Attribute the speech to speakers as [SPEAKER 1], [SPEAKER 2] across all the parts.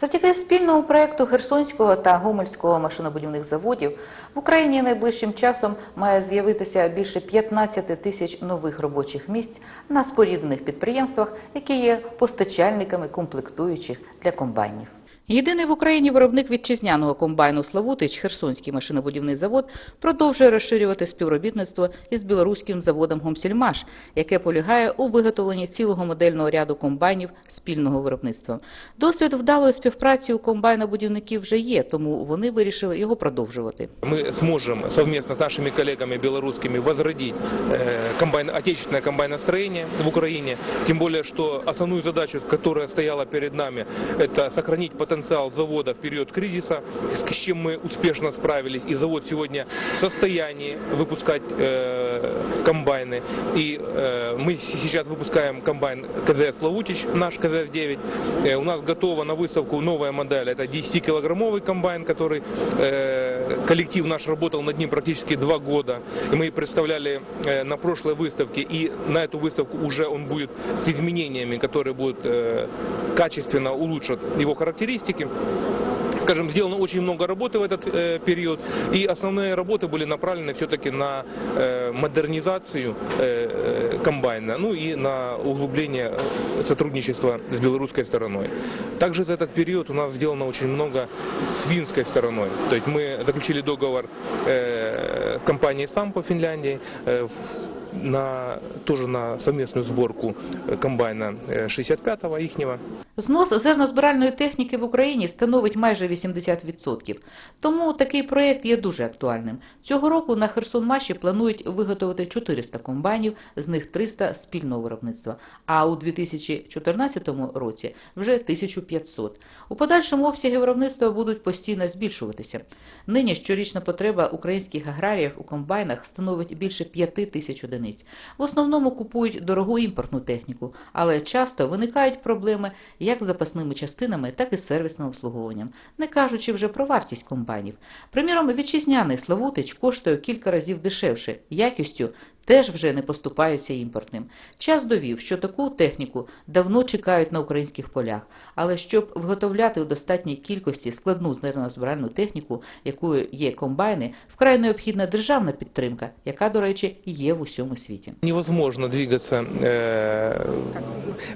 [SPEAKER 1] Завдяки спільному проєкту Херсонського та Гомельського машинобудівних заводів в Україні найближчим часом має з'явитися більше 15 тисяч нових робочих місць на споріднених підприємствах, які є постачальниками комплектуючих для комбайнів. Єдиний в Україні виробник вітчизняного комбайну Славутич, Херсонський машинобудівний завод, продовжує розширювати співробітництво із білоруським заводом Гомсільмаш, яке полягає у виготовленні цілого модельного ряду комбайнів спільного виробництва. Досвід вдалої співпраці у комбайнобудівників вже є, тому вони вирішили його продовжувати.
[SPEAKER 2] мы сможем совместно с нашими коллегами белорусскими возродить э, комбайн, отечественное комбайностроение в Украине. Тем более, что основную задачу, которая стояла перед нами, это сохранить потенциал завода в период кризиса, с с чем мы успешно справились. И завод сегодня в состоянии выпускать э, комбайны. И э, мы с- сейчас выпускаем комбайн КЗС Лавутич, наш КЗС-9. Э, у нас готова на выставку новая модель. Это 10-килограммовый комбайн, который э, коллектив наш работал над ним практически два года. И мы представляли э, на прошлой выставке. И на эту выставку уже он будет с изменениями, которые будут э, качественно улучшат его характеристики. Скажем, сделано очень много работы в этот э, период, и основные работы были направлены все-таки на э, модернизацию э, э, э комбайна, ну и на углубление э, сотрудничества с белорусской стороной. Также за этот период у нас сделано очень много с финской стороной. То есть мы заключили договор э, с компанией САМ по Финляндии, э, на, тоже на совместную сборку э, комбайна э, 65-го ихнего.
[SPEAKER 1] Знос зернозбиральної техніки в Україні становить майже 80%. Тому такий проєкт є дуже актуальним. Цього року на Херсонмаші планують виготовити 400 комбайнів, з них 300 спільного виробництва, а у 2014 році вже 1500. У подальшому обсяги виробництва будуть постійно збільшуватися. Нині щорічна потреба українських аграріїв у комбайнах становить більше 5 тисяч одиниць. В основному купують дорогу імпортну техніку, але часто виникають проблеми як запасними частинами, так і сервісним обслуговуванням, не кажучи вже про вартість комбайнів. Приміром, вітчизняний Славутич коштує кілька разів дешевше, якістю теж вже не поступається імпортним. Час довів, що таку техніку давно чекають на українських полях, але щоб виготовляти у достатній кількості складну зернозбиральну техніку, якою є комбайни, вкрай необхідна державна підтримка, яка, до речі, є в усьому світі.
[SPEAKER 2] Невозможно двигаться э,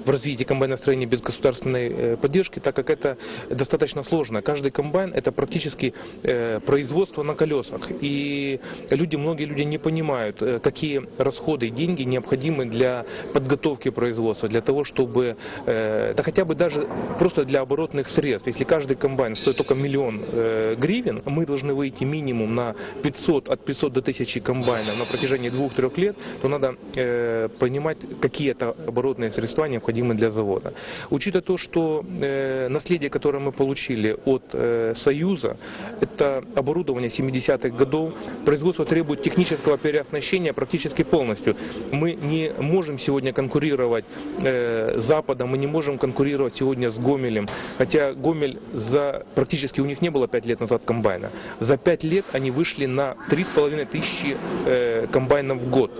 [SPEAKER 2] в развитии комбайностроения без государственной э, поддержки, так как это достаточно сложно. Каждый комбайн это практически э, производство на колесах. И люди, многие люди не понимают, э, какие расходы и деньги необходимы для подготовки производства, для того, чтобы, э, да хотя бы даже просто для оборотных средств. Если каждый комбайн стоит только миллион э, гривен, мы должны выйти минимум на 500, от 500 до 1000 комбайнов на протяжении двух-трех лет, то надо э, понимать, какие это оборотные средства необходимы для завода. Учитывая то, что э, наследие, которое мы получили от э, Союза, это оборудование 70-х годов, производство требует технического переоснащения практически полностью. Мы не можем сегодня конкурировать э, с Западом, мы не можем конкурировать сегодня с Гомелем, хотя Гомель за практически у них не было 5 лет назад комбайна. За 5 лет они вышли на 3,5 тысячи э, комбайнов в год.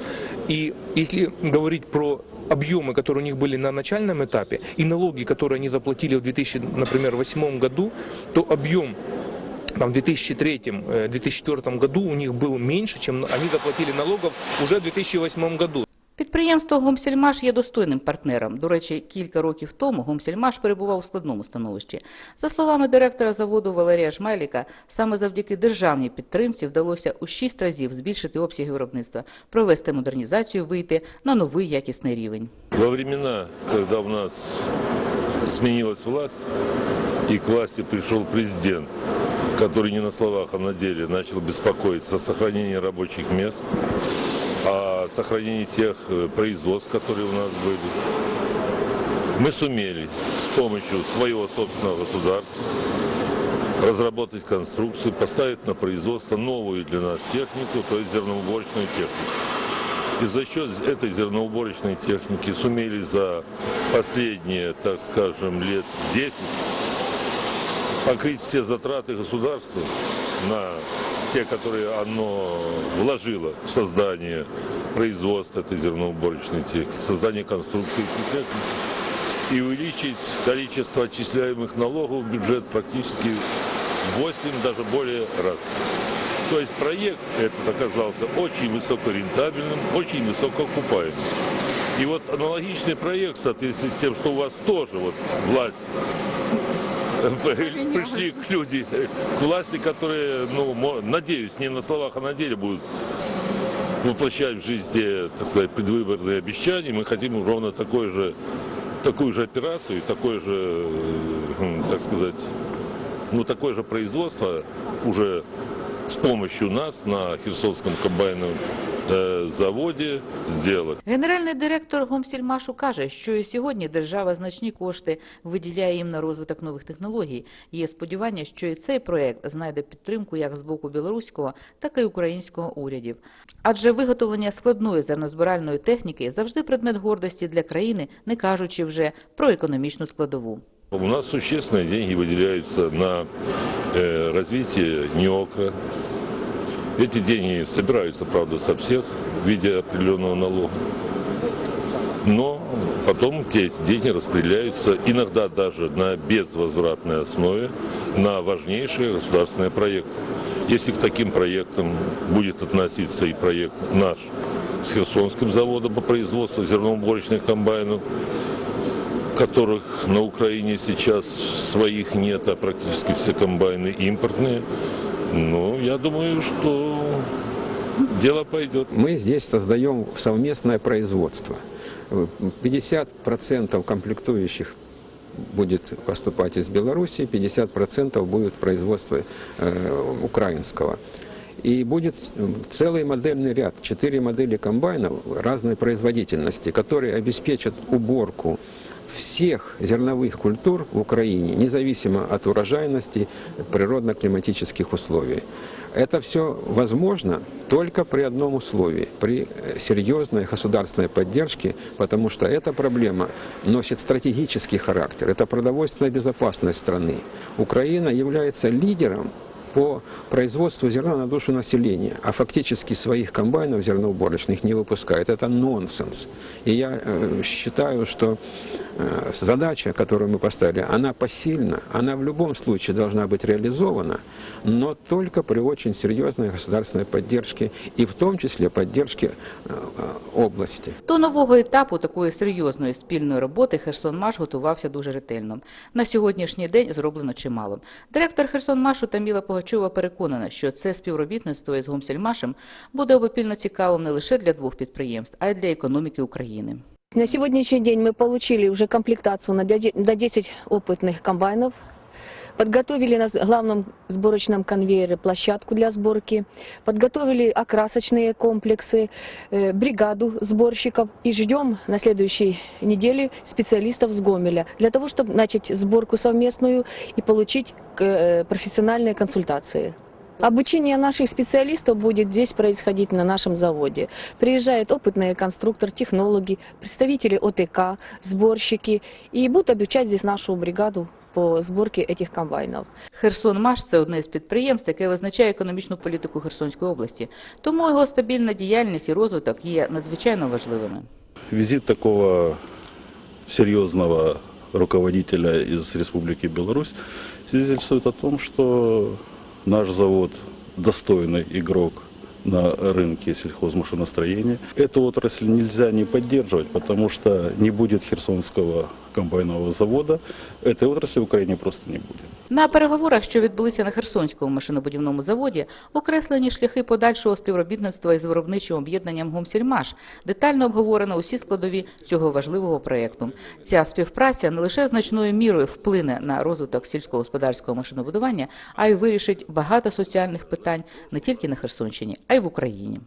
[SPEAKER 2] И если говорить про объемы, которые у них были на начальном этапе, и налоги, которые они заплатили в 2008 году, то объем там, в 2003-2004 году у них был меньше, чем они заплатили налогов уже в 2008 году.
[SPEAKER 1] Підприємство Гомсільмаш є достойним партнером. До речі, кілька років тому Гомсільмаш перебував у складному становищі. За словами директора заводу Валерія Жмайліка, саме завдяки державній підтримці вдалося у шість разів збільшити обсяги виробництва, провести модернізацію, вийти на новий якісний рівень.
[SPEAKER 3] Во времена, когда у нас сменилась власть и к власти пришел президент, который не на словах, а на деле начал беспокоиться о сохранении рабочих мест, о сохранении тех э, производств, которые у нас были, мы сумели с помощью своего собственного государства разработать конструкцию, поставить на производство новую для нас технику, то есть зерноуборочную технику. И за счет этой зерноуборочной техники сумели за последние, так скажем, лет 10 покрыть все затраты государства на те, которые оно вложило в создание производства этой зерноуборочной техники, создание конструкции этой техники. и увеличить количество отчисляемых налогов в бюджет практически в 8, даже более раз. То есть проект этот оказался очень высокорентабельным, очень высокоокупаемым. И вот аналогичный проект в соответствии с тем, что у вас тоже вот власть пришли к люди, к власти, которые, ну, надеюсь, не на словах, а на деле будут воплощать в жизнь так сказать, предвыборные обещания. Мы хотим ровно такой же, такую же операцию, такое же, э, так сказать, ну, такое же производство уже с помощью нас на Херсонском комбайном э, заводе сделать.
[SPEAKER 1] Генеральний директор Гомсільмашу каже, що і сьогодні держава значні кошти виділяє їм на розвиток нових технологій. Є сподівання, що і цей проект знайде підтримку як з боку білоруського, так і українського урядів. Адже виготовлення складної зернозбиральної техніки завжди предмет гордості для країни, не кажучи вже про економічну складову.
[SPEAKER 3] У нас существенные деньги выделяются на э, развитие НИОКа. Эти деньги собираются, правда, со всех в виде определенного налога. Но потом те деньги распределяются иногда даже на безвозвратной основе на важнейшие государственные проекты. Если к таким проектам будет относиться и проект наш с Херсонским заводом по производству зерноуборочных комбайнов, которых на Украине сейчас своих нет, а практически все комбайны импортные. Ну, я думаю, что дело пойдет.
[SPEAKER 4] Мы здесь создаем совместное производство. 50% комплектующих будет поступать из Беларуси, 50% будет производство э, украинского. И будет целый модельный ряд, четыре модели комбайнов разной производительности, которые обеспечат уборку всех зерновых культур в Украине, независимо от урожайности природно-климатических условий. Это все возможно только при одном условии, при э, серьезной государственной поддержке, потому что эта проблема носит стратегический характер. Это продовольственная безопасность страны. Украина является лидером по производству зерна на душу населения, а фактически своих комбайнов зерноуборочных не выпускает. Это нонсенс. И я э, считаю, что э, задача, которую мы поставили, она посильна, она в любом случае должна быть реализована, но только при очень серьезной государственной поддержке и в том числе поддержке э, э, области.
[SPEAKER 1] До нового етапу такої серйозної спільної роботи Херсонмаш готувався дуже ретельно. На сьогоднішній день зроблено чимало. Директор Херсонмашу Таміла Погачова переконана, що це співробітництво із Гомсельмашем буде обопільно цікавим не лише для двох підприємств, а й для економіки України.
[SPEAKER 5] На сегодняшний день мы получили уже комплектацию на де- до 10 опытных комбайнов. Подготовили на главном сборочном конвейере площадку для сборки. Подготовили окрасочные комплексы, э, бригаду сборщиков. И ждем на следующей неделе специалистов с Гомеля. Для того, чтобы начать сборку совместную и получить э, профессиональные консультации. Обучение наших специалистов будет здесь происходить на нашем заводе. Приезжают опытные конструкторы, технологи, представители ОТК, сборщики и будут обучать здесь нашу бригаду по сборке этих комбайнов.
[SPEAKER 1] Херсонмаш – це одне з підприємств, яке визначає економічну політику Херсонської області. Тому його стабільна діяльність і розвиток є надзвичайно важливими.
[SPEAKER 6] Визит такого серьезного руководителя из Республики Беларусь свидетельствует о том, что наш завод достойный игрок на рынке сельхозмашиностроения. Эту отрасль нельзя не поддерживать, потому что не будет Херсонского комбайнового завода, этой отрасли в Украине просто не будет.
[SPEAKER 1] На переговорах, що відбулися на Херсонському машинобудівному заводі, окреслені шляхи подальшого співробітництва із виробничим об'єднанням «Гомсільмаш». Детально обговорено усі складові цього важливого проєкту. Ця співпраця не лише значною мірою вплине на розвиток сільськогосподарського машинобудування, а й вирішить багато соціальних питань не тільки на Херсонщині, а й в Україні.